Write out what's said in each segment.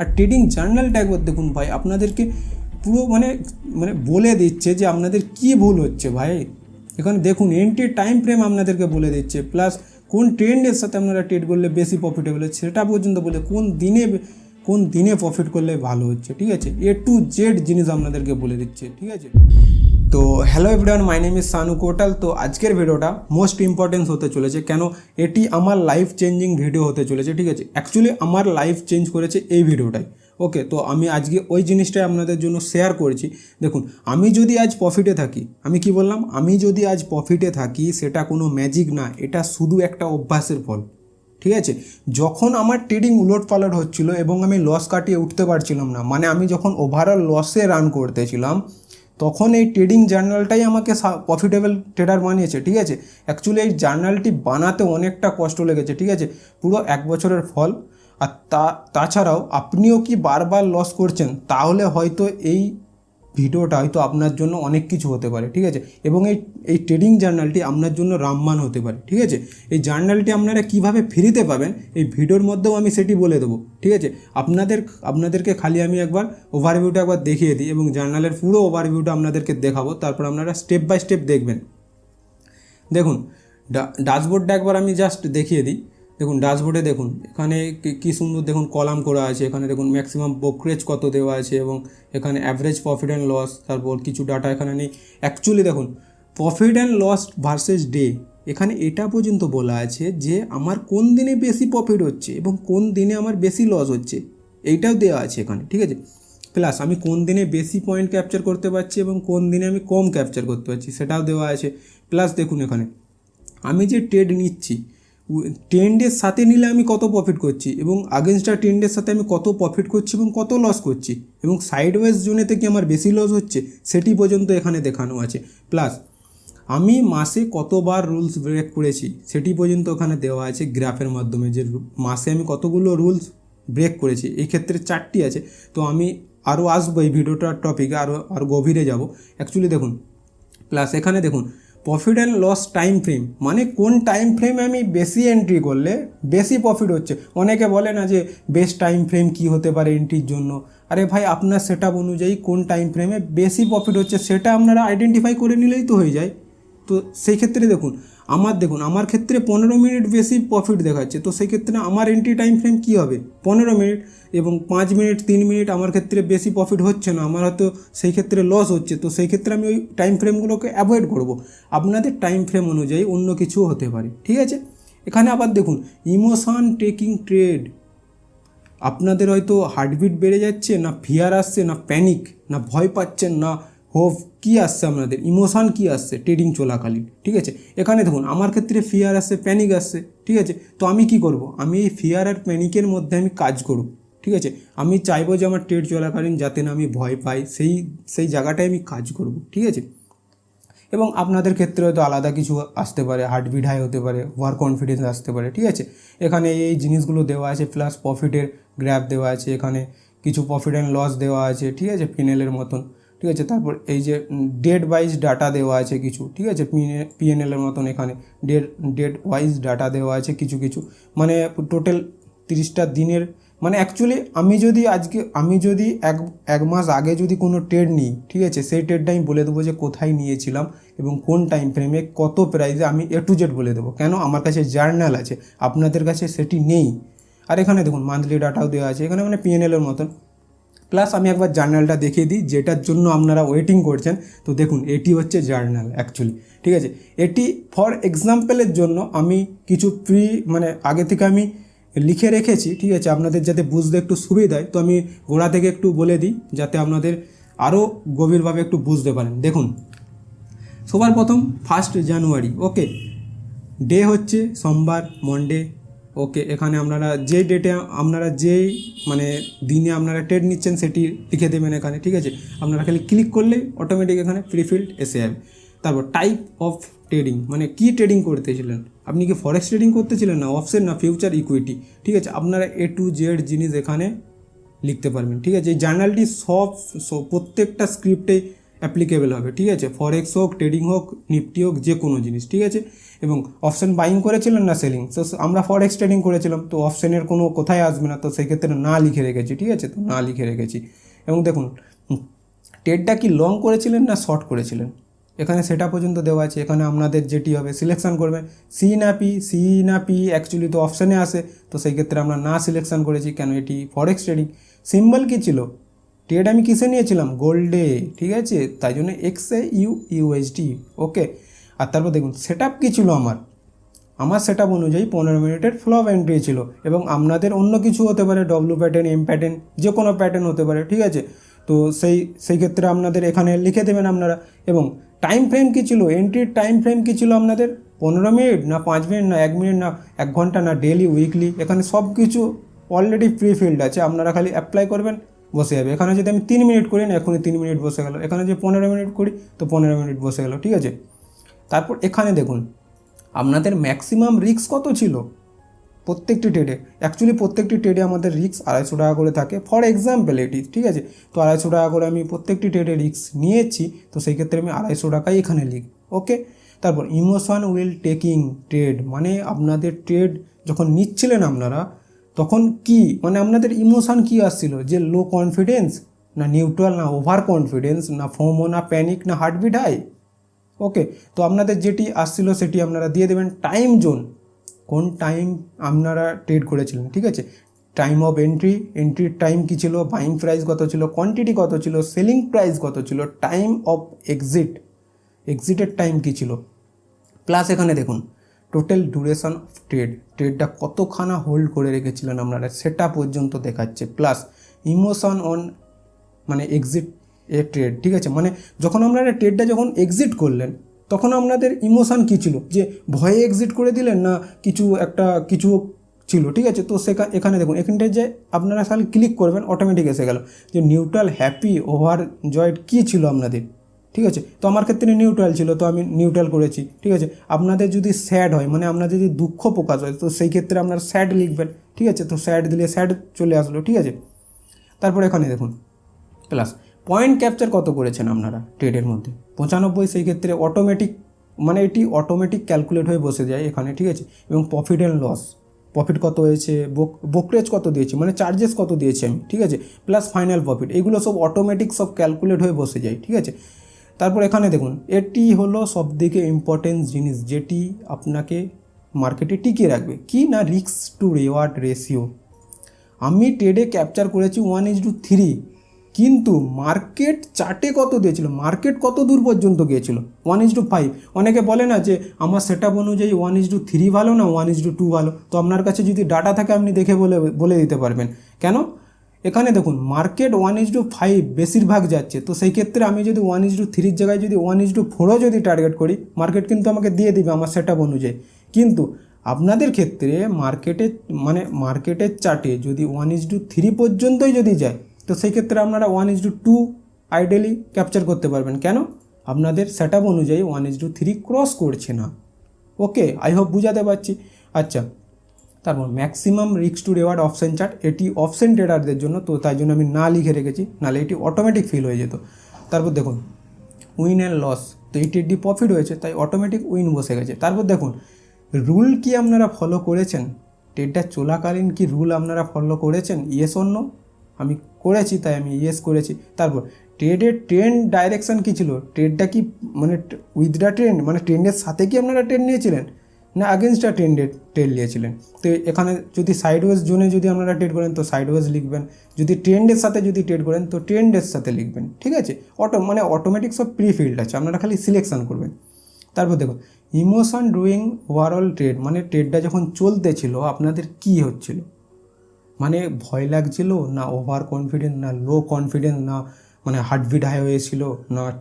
আর trading জার্নালটা একবার দেখুন ভাই, আপনাদেরকে পুরো মানে মানে বলে দিচ্ছে যে আপনাদের কি ভুল হচ্ছে ভাই। এখানে দেখুন এন্ট্রি টাইম ফ্রেম আপনাদেরকে বলে দিচ্ছে প্লাস কোন ট্রেন্ডের সাথে আপনারা ট্রেড করলে বেশি প্রফিটেবল হচ্ছে, সেটা পর্যন্ত বলে কোন দিনে কোন দিনে প্রফিট করলে ভালো হচ্ছে, ঠিক আছে? এ টু জেড জিনিস আপনাদেরকে বলে দিচ্ছে, ঠিক আছে? তো hello everyone my name is Sanu Kotal তো আজকের ভিডিওটা মোস্ট ইম্পর্টেন্স হতে চলেছে কেন? এটি আমার লাইফ চেঞ্জিং ভিডিও হতে চলেছে, ঠিক আছে? অ্যাকচুয়ালি আমার লাইফ চেঞ্জ করেছে এই ভিডিওটাই ওকে তো আমি আজকে ওই জিনিসটাই আপনাদের জন্য শেয়ার করেছি। দেখুন, আমি যদি আজ প্রফিটে থাকি, আমি কি বললাম? আমি যদি আজ প্রফিটে থাকি, সেটা কোনো ম্যাজিক না, এটা শুধু একটা অভ্যাসের ফল। ঠিক আছে? যখন আমার ট্রেডিং উলট পালট হচ্ছিল এবং আমি লস কাটিয়ে উঠতে পারছিলাম না মানে আমি যখন ওভারঅল লসে রান করতেছিলাম তখন এই ট্রেডিং জার্নালটাই আমাকে প্রফিটেবল ট্রেডার বানিয়েছে, ঠিক আছে? অ্যাকচুয়ালি এই জার্নালটি বানাতে অনেকটা কষ্ট লেগেছে, ঠিক আছে? পুরো এক বছরের ফল। আর তা, তাছাড়াও আপনিও কি বারবার লস করছেন, তাহলে হয়তো এই ভিডিওটা হয়তো আপনার জন্য অনেক কিছু হতে পারে, ঠিক আছে? এবং এই এই ট্রেডিং জার্নালটি আপনার জন্য রামমান হতে পারে, ঠিক আছে? এই জার্নালটি আপনারা কীভাবে ফ্রিতে পাবেন, এই ভিডিওর মধ্যেও আমি সেটি বলে দেবো, ঠিক আছে? আপনাদের, আপনাদেরকে খালি আমি একবার ওভারভিউটা একবার দেখিয়ে দিই এবং জার্নালের পুরো ওভারভিউটা আপনাদেরকে দেখাবো, তারপর আপনারা স্টেপ বাই স্টেপ দেখবেন। দেখুন ড্যাশবোর্ডটা একবার আমি জাস্ট দেখিয়ে দিই। দেখুন ড্যাশবোর্ডে দেখুন, এখানে কি- সুন্দর দেখুন কলাম করা আছে, এখানে দেখুন ম্যাক্সিমাম ব্রোকারেজ কত দেওয়া আছে এবং এখানে অ্যাভারেজ প্রফিট অ্যান্ড লস তারপর কিছু ডাটা এখানে নেই। অ্যাকচুয়ালি দেখুন profit and loss versus day এখানে এটা পর্যন্ত বলা আছে যে আমার কোন দিনে বেশি প্রফিট হচ্ছে এবং কোন দিনে আমার বেশি লস হচ্ছে, এইটাও দেওয়া আছে এখানে, ঠিক আছে? প্লাস আমি কোন দিনে বেশি পয়েন্ট ক্যাপচার করতে পারছি এবং কোন দিনে আমি কম ক্যাপচার করতে পারছি, সেটাও দেওয়া আছে। প্লাস দেখুন এখানে, আমি যে ট্রেড নিচ্ছি ট্রেন্ডের সাথে নিলে আমি কত প্রফিট করছি? এবং আগেনস্টটা ট্রেন্ডের সাথে আমি কত প্রফিট করছি এবং কত লস করছি? এবং সাইডওয়েজ জোনে থেকে আমার বেশি লস হচ্ছে? সেটি পর্যন্ত এখানে দেখানো আছে। প্লাস আমি মাসে কতবার রুলস ব্রেক করেছি? সেটি পর্যন্ত ওখানে দেওয়া আছে গ্রাফের মাধ্যমে যে মাসে আমি কতগুলো রুলস ব্রেক করেছি। এই ক্ষেত্রে চারটি আছে। তো আমি আরও আসব এই ভিডিওটার টপিকে আরও আরও গভীরে যাব। অ্যাকচুয়ালি দেখুন প্লাস এখানে দেখুন profit and loss time frame মানে কোন টাইম ফ্রেমে আমি বেশি এন্ট্রি করলে বেশি প্রফিট হচ্ছে? অনেকে বলে না যে বেস্ট টাইম ফ্রেম কী হতে পারে এন্ট্রির জন্য? আরে ভাই, আপনার সেট অনুযায়ী কোন টাইম ফ্রেমে বেশি প্রফিট হচ্ছে সেটা আপনারা আইডেন্টিফাই করে নিলেই তো হয়ে যায়। তো সেই ক্ষেত্রে দেখুন আমার দেখুন, আমার ক্ষেত্রে পনেরো মিনিট বেশি প্রফিট দেখাচ্ছে, তো সেই ক্ষেত্রে আমার এন্ট্রি টাইম ফ্রেম কী হবে? পনেরো মিনিট এবং পাঁচ মিনিট, তিন মিনিট আমার ক্ষেত্রে বেশি প্রফিট হচ্ছে না, আমার হয়তো সেই ক্ষেত্রে লস হচ্ছে, তো সেই ক্ষেত্রে আমি ওই টাইম ফ্রেমগুলোকে অ্যাভয়েড করব। আপনাদের টাইম ফ্রেম অনুযায়ী অন্য কিছু হতে পারে, ঠিক আছে? এখানে আবার দেখুন ইমোশান টেকিং ট্রেড আপনাদের হয়তো হার্টবিট বেড়ে যাচ্ছে, না ফিয়ার আসছে, না প্যানিক না ভয় পাচ্ছেন, না হোপ কী আসছে আপনাদের? ইমোশান কী আসছে? ট্রেডিং চলাকালীন, ঠিক আছে? এখানে দেখুন, আমার ক্ষেত্রে ফিয়ার আসছে প্যানিক আসছে, ঠিক আছে? তো আমি কি করব? আমি এই ফিয়ার আর প্যানিকের মধ্যে আমি কাজ করব, ঠিক আছে? আমি চাইব যে আমার ট্রেড চলাকালীন যাতে না আমি ভয় পাই, সেই সেই জায়গাটায় আমি কাজ করব, ঠিক আছে? এবং আপনাদের ক্ষেত্রে হয়তো আলাদা কিছু আসতে পারে হার্টবিট হাই হতে পারে ওভার কনফিডেন্স আসতে পারে, ঠিক আছে? এখানে এই জিনিসগুলো দেওয়া আছে প্লাস প্রফিটের গ্র্যাপ দেওয়া আছে, এখানে কিছু প্রফিট অ্যান্ড লস দেওয়া আছে, ঠিক আছে? পিএনএলের মতন। ঠিক আছে? তারপর এই যে ডেট ওয়াইজ ডাটা দেওয়া আছে কিছু, ঠিক আছে? পিএনএলের মতন এখানে ডেট ডেট ওয়াইজ ডাটা দেওয়া আছে কিছু কিছু। মানে টোটাল তিরিশটা দিনের মানে অ্যাকচুয়ালি আমি যদি আজকে, আমি যদি এক এক মাস আগে যদি কোনো ট্রেড নিই, ঠিক আছে? সেই ট্রেডটা আমি বলে দেবো যে কোথায় নিয়েছিলাম এবং কোন টাইম ফ্রেমে কত প্রাইসে আমি এ টু জেড বলে দেবো। কেন? আমার কাছে জার্নাল আছে, আপনাদের কাছে সেটি নেই। আর এখানে দেখুন মান্থলি ডাটাও দেওয়া আছে, এখানে মানে পিএনএলের মতন। প্লাস আমি একবার জার্নালটা দেখিয়ে দিই, যেটার জন্য আপনারা ওয়েটিং করছেন। তো দেখুন, এটি হচ্ছে জার্নাল অ্যাকচুয়ালি ঠিক আছে? এটি ফর এক্সাম্পলের জন্য আমি কিছু প্রি মানে আগে থেকে আমি লিখে রেখেছি, ঠিক আছে? আপনাদের যাতে বুঝতে একটু সুবিধা হয়, তো আমি গোড়া থেকে একটু বলে দিই, যাতে আপনাদের আরও গভীরভাবে একটু বুঝতে পারেন। দেখুন, সবার প্রথম ফার্স্ট জানুয়ারি ওকে ডে হচ্ছে সোমবার মন্ডে ওকে, এখানে আপনারা যে ডেটে আপনারা যেই মানে দিনে আপনারা ট্রেড নিচ্ছেন সেটি লিখে দেবেন এখানে, ঠিক আছে? আপনারা খালি ক্লিক করলেই অটোমেটিক এখানে প্রিফিল্ড এসে যাবে। তারপর টাইপ অফ ট্রেডিং মানে কি ট্রেডিং করতেছিলেন? আপনি কি ফরেক্স ট্রেডিং করতেছিলেন না অপশন না ফিউচার ইকুইটি ঠিক আছে, আপনারা এ টু জেড জিনিস এখানে লিখতে পারবেন, ঠিক আছে? এই জার্নালটি সব- প্রত্যেকটা স্ক্রিপ্টে অ্যাপ্লিকেবল হবে, ঠিক আছে? ফরেক্স হোক ট্রেডিং হোক নিফটি হোক, যে কোনো জিনিস, ঠিক আছে? এবং অপশন বাইং করেছিলেন না সেলিং তো আমরা ফরেক্স ট্রেডিং করেছিলাম, তো অপশনের কোনো কোথায় আসবে না, তো সেই ক্ষেত্রে না লিখে রেখেছি, ঠিক আছে? তো না লিখে রেখেছি। এবং দেখুন ট্রেডটা কি লং করেছিলেন না শর্ট করেছিলেন? এখানে সেটা পর্যন্ত দেওয়া আছে, এখানে আপনাদের যেটি হবে সিলেকশন করবেন। সি না পি সি না পি অ্যাকচুয়ালি তো অপশানে আসে, তো সেই ক্ষেত্রে আমরা না সিলেকশন করেছি, কেন এটি ফরেক্স ট্রেডিং সিম্বল কী ছিল? ট্রেড আমি কিসে নিয়েছিলাম? গোল্ডে ঠিক আছে? তাই জন্য এক্সে ইউ ইউএসডি ওকে আর তারপর দেখুন সেট আপ কী ছিল আমার? আমার সেট আপ অনুযায়ী পনেরো মিনিটের ফ্লপ এন্ট্রি ছিল এবং আপনাদের অন্য কিছু হতে পারে ডব্লু প্যাটার্ন এম প্যাটার্ন যে কোনো প্যাটার্ন হতে পারে, ঠিক আছে? তো সেই সেই ক্ষেত্রে আপনাদের এখানে লিখে দেবেন আপনারা। এবং টাইম ফ্রেম কী ছিল? এন্ট্রির টাইম ফ্রেম কী ছিল আপনাদের? পনেরো মিনিট না পাঁচ মিনিট না এক মিনিট না এক ঘণ্টা না ডেলি উইকলি এখানে সব কিছু অলরেডি প্রি ফিল্ড আছে। আপনারা খালি অ্যাপ্লাই করবেন বসে যাবে। এখানে যদি আমি তিন মিনিট করি না, এখনই তিন মিনিট বসে গেল। এখানে যদি পনেরো মিনিট করি, তো পনেরো মিনিট বসে গেল, ঠিক আছে? তারপর এখানে দেখুন, আপনাদের ম্যাক্সিমাম রিস্ক কত ছিল? প্রত্যেকটি ট্রেডে অ্যাকচুয়ালি প্রত্যেকটি ট্রেডে আমাদের রিস্ক আড়াইশো টাকা করে থাকে। ফর এক্সাম্পল এটি, ঠিক আছে? তো আড়াইশো টাকা করে আমি প্রত্যেকটি ট্রেডে রিস্ক নিয়েছি, তো সেই ক্ষেত্রে আমি আড়াইশো টাকাই এখানে লিখ, ওকে? তারপর ইমোশন উইল টেকিং ট্রেড মানে আপনাদের ট্রেড যখন নিচ্ছিলেন আপনারা তখন কি মানে আপনাদের ইমোশান কি আসছিল? যে লো কনফিডেন্স না নিউট্রাল না ওভার কনফিডেন্স না ফোমো না প্যানিক না হার্টবিট হাই ওকে তো আপনাদের যেটি আসছিল সেটি আপনারা দিয়ে দেবেন টাইম জোন কোন টাইম আপনারা ট্রেড করেছিলেন, ঠিক আছে? টাইম অফ এন্ট্রি এন্ট্রির টাইম কী ছিল? বাইং প্রাইস কত ছিল? কোয়ান্টিটি কত ছিল? সেলিং প্রাইস কত ছিল? টাইম অফ এক্সিট এক্সিটের টাইম কী ছিল? প্লাস এখানে দেখুন টোটাল ডিউরেশন অফ ট্রেড ট্রেডটা কতখানা হোল্ড করে রেখেছিলেন আপনারা, সেটা পর্যন্ত দেখাচ্ছে। প্লাস ইমোশন অন মানে এক্সিট এ ট্রেড ঠিক আছে? মানে যখন আপনারা ট্রেডটা যখন এক্সিট করলেন, তখন আপনাদের ইমোশন কী ছিল? যে ভয়ে এক্সিট করে দিলেন না কিছু একটা, কিছু ছিল, ঠিক আছে? তো সেখা, এখানে দেখুন, এখানটায় যে আপনারা খালি ক্লিক করবেন অটোমেটিক এসে গেল। যে নিউট্রাল হ্যাপি ওভার জয়েড কী ছিল আপনাদের? ঠিক আছে? তো আমার ক্ষেত্রে নিউট্রাল ছিল, তো আমি নিউট্রাল করেছি, ঠিক আছে? আপনাদের যদি স্যাড হয় মানে আপনার যদি দুঃখ প্রকাশ হয়, তো সেই ক্ষেত্রে আপনার স্যাড লিখবেন, ঠিক আছে? তো স্যাড দিলে স্যাড চলে আসলো, ঠিক আছে? তারপর এখানে দেখুন প্লাস পয়েন্ট ক্যাপচার কত করেছেন আপনারা ট্রেডের মধ্যে? পঁচানব্বই, সেই ক্ষেত্রে অটোমেটিক মানে এটি অটোমেটিক ক্যালকুলেট হয়ে বসে যায় এখানে, ঠিক আছে? এবং প্রফিট অ্যান্ড লস প্রফিট কত হয়েছে ব্রোকরেজ কত দিয়েছি মানে চার্জেস কত দিয়েছি আমি, ঠিক আছে? প্লাস ফাইনাল প্রফিট এগুলো সব অটোমেটিক সব ক্যালকুলেট হয়ে বসে যায়, ঠিক আছে? তারপর এখানে দেখুন, এটি হলো সবথেকে ইম্পর্টেন্ট জিনিস যেটি আপনাকে মার্কেটে টিকিয়ে রাখবে। কি না রিস্ক টু রেওয়ার্ড রেশিও আমি ট্রেডে ক্যাপচার করেছি ওয়ান ইজ টু থ্রি কিন্তু মার্কেট চার্টে কত দিয়েছিল? মার্কেট কত দূর পর্যন্ত গিয়েছিল? ওয়ান ইজ টু ফাইভ অনেকে বলে না যে, আমার সেট আপ অনুযায়ী ওয়ান ইজ টু থ্রি ভালো না ওয়ান ইজ টু টু ভালো। তো আপনার কাছে যদি ডাটা থাকে, আপনি দেখে বলে বলে দিতে পারবেন। কেন? এখানে দেখুন market one is to five বেশিরভাগ যাচ্ছে। তো সেই ক্ষেত্রে আমি যদি ওয়ান ইজ টু থ্রির জায়গায় যদি ওয়ান ইজ টু ফোরও যদি টার্গেট করি মার্কেট কিন্তু আমাকে দিয়ে দিবে আমার সেট আপ অনুযায়ী। কিন্তু আপনাদের ক্ষেত্রে মার্কেটে মানে মার্কেটের চার্টে যদি ওয়ান ইজ টু থ্রি পর্যন্তই যদি যায়, তো সেই ক্ষেত্রে আপনারা one is to two ideally capture করতে পারবেন। কেন? আপনাদের সেট আপ অনুযায়ী one is to three cross করছে না। ওকে আই হোপ বুঝাতে পারছি। আচ্ছা তারপর ম্যাক্সিমাম রিক্স টু রেওয়ার্ড অপশন চার্ট এটি অপশন ট্রেডারদের জন্য, তো তাই জন্য আমি না লিখে রেখেছি, নাহলে এটি অটোমেটিক ফিল হয়ে যেত। তারপর দেখুন উইন অ্যান্ড লস তো এই ট্রেডটি প্রফিট হয়েছে, তাই অটোমেটিক উইন বসে গেছে। তারপর দেখুন রুল কি আপনারা ফলো করেছেন? ট্রেডটা চলাকালীন কি রুল আপনারা ফলো করেছেন? ইয়েস অন্য আমি করেছি, তাই আমি ইয়েস করেছি। তারপর ট্রেডের ট্রেন্ড ডাইরেকশান কী ছিল? ট্রেডটা কি মানে উইথ দ্য ট্রেন্ড মানে ট্রেন্ডের সাথে কি আপনারা ট্রেন্ড নিয়েছিলেন? না আগেনস্ট দ্য ট্রেন্ডের ট্রেড নিয়েছিলেন তো এখানে যদি সাইডওয়েজ জোনে যদি আপনারা ট্রেড করেন, তো সাইডওয়েজ লিখবেন। যদি ট্রেন্ডের সাথে যদি ট্রেড করেন, তো ট্রেন্ডের সাথে লিখবেন, ঠিক আছে? অটো মানে অটোমেটিক সব প্রি ফিল্ড আছে, আপনারা খালি সিলেকশন করবেন। তারপর দেখুন ইমোশন ডুইং ওভারঅল ট্রেড মানে ট্রেডটা যখন চলতেছিল, আপনাদের কি হচ্ছিল? মানে ভয় লাগছিল না ওভার কনফিডেন্স না লো কনফিডেন্স না মানে হার্টবিট হাই হয়েছিল না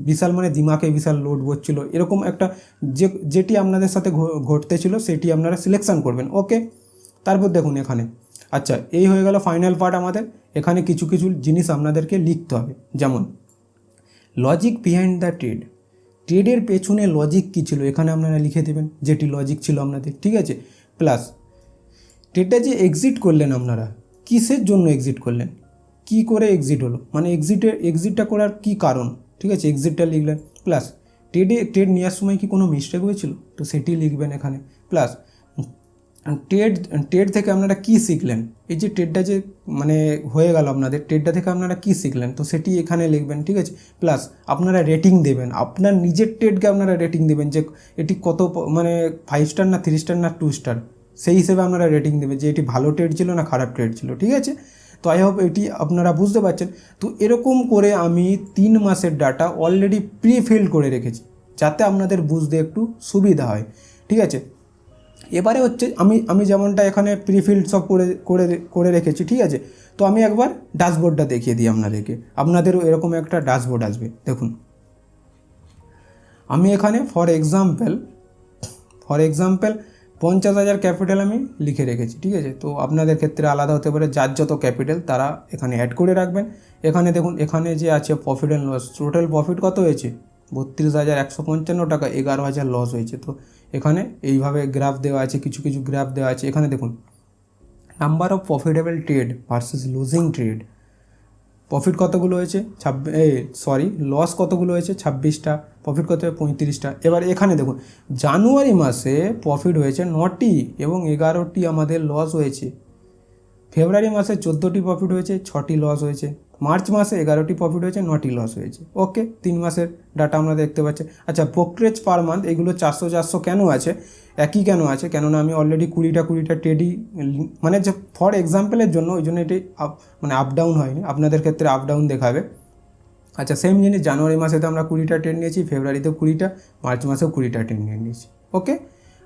বিশাল মানে দিমাকে বিশাল লোড বসছিল, এরকম একটা যে, যেটি আপনাদের সাথে ঘ- ঘটতেছিল সেটি আপনারা সিলেকশন করবেন ওকে তারপর দেখুন এখানে। আচ্ছা এই হয়ে গেল ফাইনাল পার্ট আমাদের, এখানে কিছু কিছু জিনিস আপনাদেরকে লিখতে হবে, যেমন লজিক বিহাইন্ড দ্য ট্রেড ট্রেডের পেছনে লজিক কী ছিল, এখানে আপনারা লিখে দেবেন, যেটি লজিক ছিল আপনাদের, ঠিক আছে? প্লাস ট্রেডটা যে এক্সিট করলেন আপনারা, কিসের জন্য এক্সিট করলেন? কি করে এক্সিট হলো? মানে এক্সিটের এক্সিটটা করার কি কারণ? ঠিক আছে এক্সিটটা লিখলেন। প্লাস ট্রেডে ট্রেড নেওয়ার সময় কি কোনো মিস্টেক হয়েছিল? তো সেটি লিখবেন এখানে। প্লাস ট্রেড ট্রেড থেকে আপনারা কী শিখলেন? এই যে ট্রেডটা যে মানে হয়ে গেল আপনাদের ট্রেডটা থেকে আপনারা কী শিখলেন? তো সেটি এখানে লিখবেন, ঠিক আছে? প্লাস আপনারা রেটিং দেবেন। আপনার নিজের ট্রেডকে আপনারা রেটিং দেবেন যে এটি কত মানে ফাইভ স্টার না থ্রি স্টার না টু স্টার সেই হিসেবে আপনারা রেটিং দেবেন যে এটি ভালো ট্রেড ছিল না খারাপ ট্রেড ছিল, ঠিক আছে? তো আই হোপ এটি আপনারা বুঝতে পারছেন। তো এরকম করে আমি তিন মাসের ডাটা অলরেডি প্রি ফিল্ড করে রেখেছি, যাতে আপনাদের বুঝতে একটু সুবিধা হয়। ঠিক আছে? এবারে হচ্ছে আমি আমি যেমনটা এখানে প্রিফিল্ড সব করে করে করে রেখেছি, ঠিক আছে? তো আমি একবার ড্যাশবোর্ডটা দেখিয়ে দিই আপনাদেরকে। আপনাদেরও এরকম একটা ড্যাশবোর্ড আসবে, দেখুন। আমি এখানে ফর এক্সাম্পল ফর এক্সাম্পল পঞ্চাশ হাজার ক্যাপিটাল আমি লিখে রেখেছি, ঠিক আছে? তো আপনাদের ক্ষেত্রে আলাদা হতে পারে, যার যত ক্যাপিটাল তারা এখানে অ্যাড করে রাখবেন। এখানে দেখুন, এখানে যে আছে profit and loss total profit কত হয়েছে? বত্রিশ হাজার একশো পঞ্চান্ন টাকা, এগারো হাজার লস হয়েছে। তো এখানে এইভাবে গ্রাফ দেওয়া আছে, কিছু কিছু গ্রাফ দেওয়া আছে। এখানে দেখুন number of profitable trade versus losing trade profit কতগুলো হয়েছে? ছাব্বিশ সরি লস কতগুলো হয়েছে? ছাব্বিশটা প্রফিট কত পঁয়ত্রিশটা। এবার এখানে দেখুন, জানুয়ারি মাসে প্রফিট হয়েছে নটি এবং এগারোটি আমাদের লস হয়েছে। ফেব্রুয়ারি মাসে চোদ্দোটি প্রফিট হয়েছে, ছটি লস হয়েছে। মার্চ মাসে এগারোটি প্রফিট হয়েছে, নটি লস হয়েছে। ওকে তিন মাসের ডাটা আমরা দেখতে পাচ্ছি। আচ্ছা ব্রোকরেজ পার মান্থ এগুলো চারশো চারশো কেন আছে? একই কেন আছে? কেননা আমি অলরেডি কুড়িটা কুড়িটা ট্রেডই মানে যে ফর এক্সাম্পলের জন্য, ওই জন্য এটি আপ মানে আপ ডাউন হয়নি। আপনাদের ক্ষেত্রে আপ ডাউন দেখাবে। আচ্ছা সেম জিনিস, জানুয়ারি মাসে তো আমরা কুড়িটা ট্রেন নিয়েছি ফেব্রুয়ারিতে কুড়িটা, মার্চ মাসেও কুড়িটা ট্রেন নিয়ে নিয়েছি। ওকে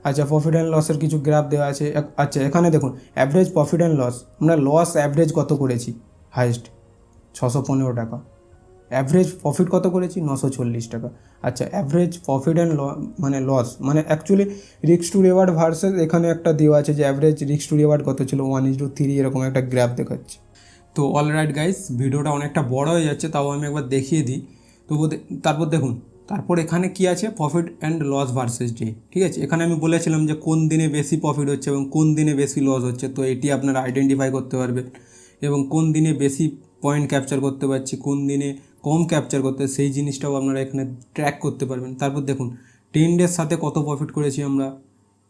আচ্ছা প্রফিট অ্যান্ড লসের কিছু গ্রাফ দেওয়া আছে। আচ্ছা এখানে দেখুন অ্যাভারেজ প্রফিট অ্যান্ড লস আমরা লস অ্যাভারেজ কত করেছি? হাইস্ট ছশো পনেরো টাকা। অ্যাভারেজ প্রফিট কত করেছি? নশো চল্লিশ টাকা। আচ্ছা অ্যাভারেজ প্রফিট অ্যান্ড ল মানে লস মানে অ্যাকচুয়ালি রিক্স টু রিওয়ার্ড ভার্সেস এখানে একটা দেওয়া আছে যে অ্যাভারেজ রিক্স টু রিওয়ার্ড কত ছিল? ওয়ান ইজ টু থ্রি এরকম একটা গ্রাফ দেখাচ্ছে। তো অল রাইট গাইস ভিডিওটা অনেকটা বড় হয়ে যাচ্ছে, তাও আমি একবার দেখিয়ে দিই। তো তারপর দেখুন, তারপর এখানে কি আছে? Profit and loss versus day ঠিক আছে? এখানে আমি বলেছিলাম যে কোন দিনে বেশি প্রফিট হচ্ছে এবং কোন দিনে বেশি লস হচ্ছে, তো এটি আপনারা আইডেন্টিফাই করতে পারবেন। এবং কোন দিনে বেশি পয়েন্ট ক্যাপচার করতে পারছি, কোন দিনে কম ক্যাপচার করতে, সেই জিনিসটাও আপনারা এখানে ট্র্যাক করতে পারবেন। তারপর দেখুন ট্রেন্ডের সাথে কত প্রফিট করেছি আমরা?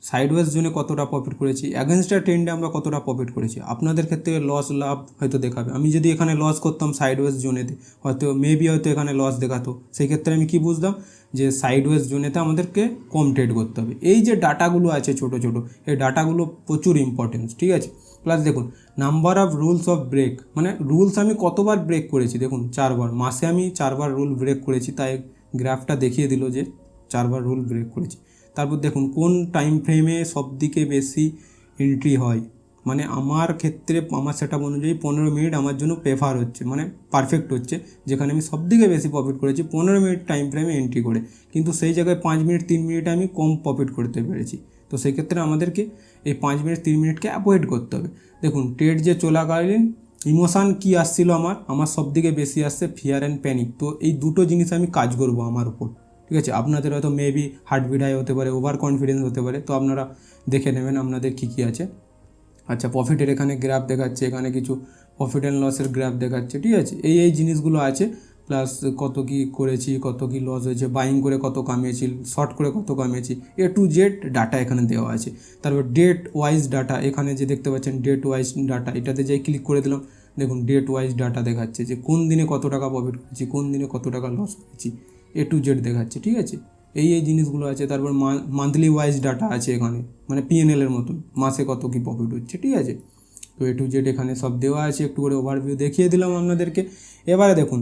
সাইডওয়েজ জোনে কতটা প্রফিট করেছি? অ্যাগেনস্টার ট্রেন্ডে আমরা কতটা প্রফিট করেছি? আপনাদের ক্ষেত্রে লস লাভ হয়তো দেখাবে। আমি যদি এখানে লস করতাম সাইডওয়েজ জোনেতে হয়তো মেবি হয়তো এখানে লস দেখাতো। সেই ক্ষেত্রে আমি কি বুঝতাম যে সাইডওয়েজ জোনেতে আমাদেরকে কম ট্রেড করতে হবে। এই যে ডাটাগুলো আছে ছোট ছোট, এই ডাটাগুলো প্রচুর ইম্পর্টেন্স ঠিক আছে? প্লাস দেখুন number of rules of break মানে রুলস আমি কতবার ব্রেক করেছি? দেখুন, চারবার। মাসে আমি চারবার রুল ব্রেক করেছি, তাই গ্রাফটা দেখিয়ে দিল যে চারবার রুল ব্রেক করেছি। তারপর দেখুন, কোন টাইম ফ্রেমে সব দিকে বেশি এন্ট্রি হয়? মানে আমার ক্ষেত্রে, আমার সেট আপ অনুযায়ী পনেরো মিনিট আমার জন্য প্রেফার হচ্ছে মানে পারফেক্ট হচ্ছে। যেখানে আমি সব দিকে বেশি প্রফিট করেছি, পনেরো মিনিট টাইম ফ্রেমে এন্ট্রি করে। কিন্তু সেই জায়গায় পাঁচ মিনিট তিন মিনিটে আমি কম প্রফিট করতে পেরেছি। তো সেই ক্ষেত্রে আমাদেরকে এই পাঁচ মিনিট, তিন মিনিটকে অ্যাভয়েড করতে হবে। দেখুন ট্রেড যে চলাকালীন ইমোশান কী আসছিল আমার? আমার সব দিকে বেশি আসছে ফিয়ার অ্যান্ড প্যানিক তো এই দুটো জিনিস আমি কাজ করব আমার উপর, ঠিক আছে? আপনাদের হয়তো মেবি হার্টবিট হাই হতে পারে ওভার কনফিডেন্স হতে পারে, তো আপনারা দেখে নেবেন আপনাদের কী কী আছে। আচ্ছা প্রফিটের এখানে গ্রাফ দেখাচ্ছে, এখানে কিছু প্রফিট অ্যান্ড লসের গ্রাফ দেখাচ্ছে, ঠিক আছে? এই এই জিনিসগুলো আছে। প্লাস কত কি করেছি, কত কি লস হয়েছে বাইং করে কত কামিয়েছি শর্ট করে কত কামিয়েছি এ টু জেড ডাটা এখানে দেওয়া আছে। তারপর ডেট ওয়াইজ ডাটা এখানে যে দেখতে পাচ্ছেন ডেট ওয়াইজ ডাটা এটাতে যাই ক্লিক করে দিলাম, দেখুন ডেট ওয়াইজ ডাটা দেখাচ্ছে যে কোন দিনে কত টাকা প্রফিট করেছি, কোন দিনে কত টাকা লস করেছি এ টু জেড দেখাচ্ছে, ঠিক আছে? এই এই জিনিসগুলো আছে, তারপর মান্থলি ওয়াইজ ডাটা আছে এখানে মানে পিএনএল এর মতন, মাসে কত কি প্রফিট হচ্ছে, ঠিক আছে? তো এ টু জেড এখানে সব দেওয়া আছে, একটু করে ওভারভিউ দেখিয়ে দিলাম আপনাদেরকে। এবারে দেখুন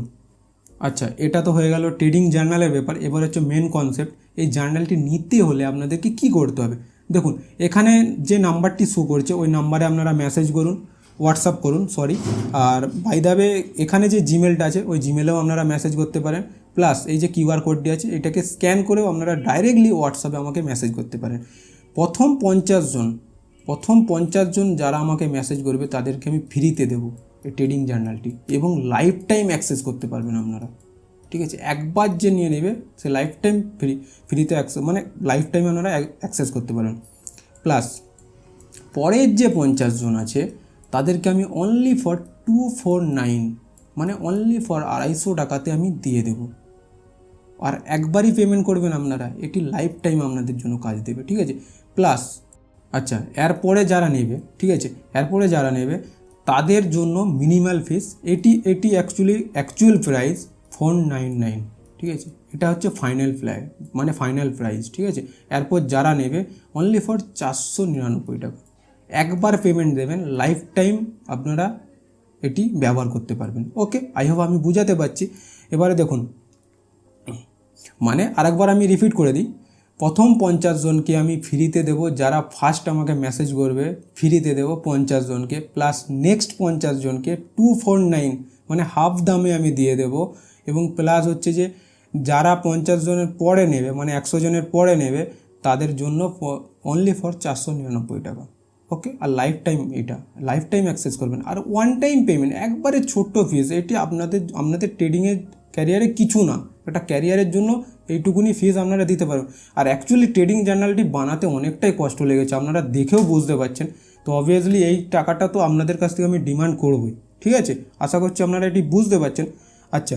আচ্ছা এটা তো হয়ে গেল ট্রেডিং জার্নালের ব্যাপার। এবার হচ্ছে মেন কনসেপ্ট এই জার্নালটি নিতে হলে আপনাদেরকে কি করতে হবে? দেখুন, এখানে যে নাম্বারটি শো করছে, ওই নাম্বারে আপনারা মেসেজ করুন হোয়াটসঅ্যাপ করুন সরি আর বাই ওয়ে এখানে যে জিমেলটা আছে, ওই জিমেলেও আপনারা মেসেজ করতে পারেন। প্লাস এই যে কিউআর কোডটি আছে, এটাকে স্ক্যান করেও আপনারা ডাইরেক্টলি হোয়াটসঅ্যাপে আমাকে মেসেজ করতে পারেন। প্রথম পঞ্চাশ জন, প্রথম পঞ্চাশ জন যারা আমাকে মেসেজ করবে, তাদেরকে আমি ফ্রিতে দেবো। ট্রেডিং জার্নালটি এবং লাইফ টাইম অ্যাক্সেস করতে পারবেন আপনারা। ঠিক আছে? একবার যে নিয়ে নেবে, সে লাইফ টাইম ফ্রি ফ্রিতে অ্যাক্সেস মানে লাইফ টাইম আপনারা অ্যাক্সেস করতে পারেন প্লাস পরের যে পঞ্চাশ জন আছে, তাদেরকে আমি only for two four nine মানে অনলি ফর আড়াইশো টাকাতে আমি দিয়ে দেবো। আর একবারই পেমেন্ট করবেন আপনারা, এটি লাইফ টাইম আপনাদের জন্য কাজ দেবে। ঠিক আছে? প্লাস আচ্ছা এরপরে যারা নেবে, ঠিক আছে? এরপরে যারা নেবে তাদের জন্য মিনিমাল ফিস এটি এটি actually actual price four nine nine ঠিক আছে? এটা হচ্ছে ফাইনাল ফ্লাই মানে ফাইনাল প্রাইস ঠিক আছে? এরপর যারা নেবে অনলি ফর চারশো নিরানব্বই টাকা। একবার পেমেন্ট দেবেন লাইফ টাইম আপনারা এটি ব্যবহার করতে পারবেন। ওকে আই হোপ আমি বুঝাতে পারছি। এবারে দেখুন। মানে আরেকবার আমি রিপিট করে দিই। প্রথম পঞ্চাশ জনকে আমি ফ্রিতে দেবো, যারা ফার্স্ট আমাকে মেসেজ করবে, ফ্রিতে দেবো পঞ্চাশ জনকে প্লাস নেক্সট পঞ্চাশ জনকে টু ফোর নাইন মানে হাফ দামে আমি দিয়ে দেবো। এবং প্লাস হচ্ছে যে, যারা পঞ্চাশ জনের পরে নেবে মানে একশো জনের পরে নেবে, তাদের জন্য অনলি ফর চারশো নিরানব্বই টাকা। ওকে আর লাইফ টাইম এটা। লাইফ টাইম অ্যাক্সেস করবেন। আর ওয়ান টাইম পেমেন্ট একবারে ছোট্ট ফিস এটি আপনাদের আপনাদের ট্রেডিংয়ের ক্যারিয়ারে কিছু না। একটা ক্যারিয়ারের জন্য এইটুকুনি ফিস আপনারা দিতে পারবেন আর অ্যাকচুয়ালি ট্রেডিং জার্নালটি বানাতে অনেকটাই কষ্ট লেগেছে, আপনারা দেখেও বুঝতে পারছেন। তো অবভিয়াসলি এই টাকাটা তো আপনাদের কাছ থেকে আমি ডিমান্ড করবই, ঠিক আছে? আশা করছি আপনারা এটি বুঝতে পারছেন। আচ্ছা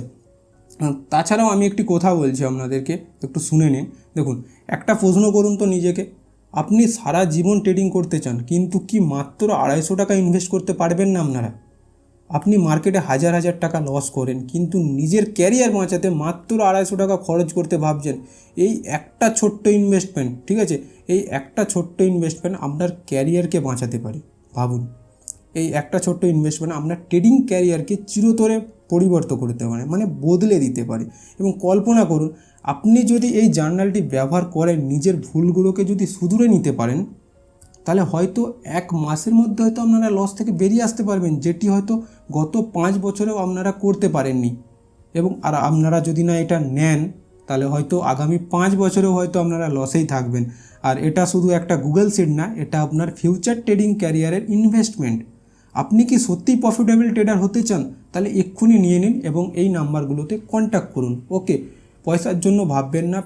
তাছাড়াও আমি একটি কথা বলছি আপনাদেরকে, একটু শুনে নিন। দেখুন, একটা প্রশ্ন করুন তো নিজেকে। আপনি সারা জীবন ট্রেডিং করতে চান, কিন্তু কি মাত্র আড়াইশো টাকা ইনভেস্ট করতে পারবেন না আপনারা? আপনি মার্কেটে হাজার হাজার টাকা লস করেন, কিন্তু নিজের ক্যারিয়ার বাঁচাতে মাত্র আড়াইশো টাকা খরচ করতে ভাবছেন। এই একটা ছোট্ট ইনভেস্টমেন্ট ঠিক আছে? এই একটা ছোট্ট ইনভেস্টমেন্ট আপনার ক্যারিয়ারকে বাঁচাতে পারে, ভাবুন। এই একটা ছোট্ট ইনভেস্টমেন্ট আপনার ট্রেডিং ক্যারিয়ারকে চিরতরে পরিবর্তন করতে পারে মানে বদলে দিতে পারে। এবং কল্পনা করুন, আপনি যদি এই জার্নালটি ব্যবহার করেন, নিজের ভুলগুলোকে যদি শুধরে নিতে পারেন, তাহলে হয়তো এক মাসের মধ্যে হয়তো আপনারা লস থেকে বেরিয়ে আসতে পারবেন, যেটি হয়তো গত পাঁচ বছরেও আপনারা করতে পারেননি। এবং আর আপনারা যদি না এটা নেন, তাহলে হয়তো আগামী পাঁচ বছরেও হয়তো আপনারা লসেই থাকবেন। আর এটা শুধু একটা গুগল সিট না, এটা আপনার ফিউচার ট্রেডিং ক্যারিয়ারের ইনভেস্টমেন্ট আপনি কি সত্যিই প্রফিটেবল ট্রেডার হতে চান, তাহলে এক্ষুনি নিয়ে নিন এবং এই নাম্বারগুলোতে কন্ট্যাক্ট করুন। ওকে পয়সার জন্য ভাববেন না,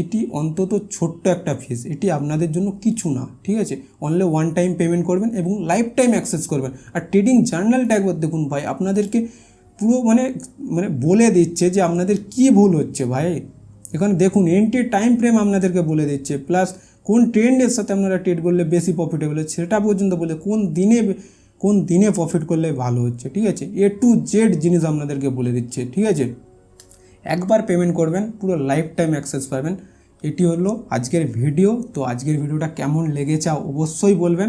এটি অন্তত ছোট্ট একটা ফিস এটি আপনাদের জন্য কিছু না, ঠিক আছে? অনলি ওয়ান টাইম পেমেন্ট করবেন এবং লাইফ টাইম অ্যাক্সেস করবেন। আর ট্রেডিং জার্নালটা একবার দেখুন ভাই, আপনাদেরকে পুরো মানে মানে বলে দিচ্ছে যে আপনাদের কি ভুল হচ্ছে ভাই। এখানে দেখুন এন্টি টাইম ফ্রেম আপনাদেরকে বলে দিচ্ছে প্লাস কোন ট্রেন্ডের সাথে আপনারা ট্রেড করলে বেশি প্রফিটেবল হচ্ছে, সেটা পর্যন্ত বলে কোন দিনে কোন দিনে প্রফিট করলে ভালো হচ্ছে, ঠিক আছে? এ টু জেড জিনিস আপনাদেরকে বলে দিচ্ছে, ঠিক আছে? একবার পেমেন্ট করবেন, পুরো লাইফ টাইম অ্যাক্সেস পাবেন। এটি হলো আজকের ভিডিও তো আজকের ভিডিওটা কেমন লেগেছে অবশ্যই বলবেন।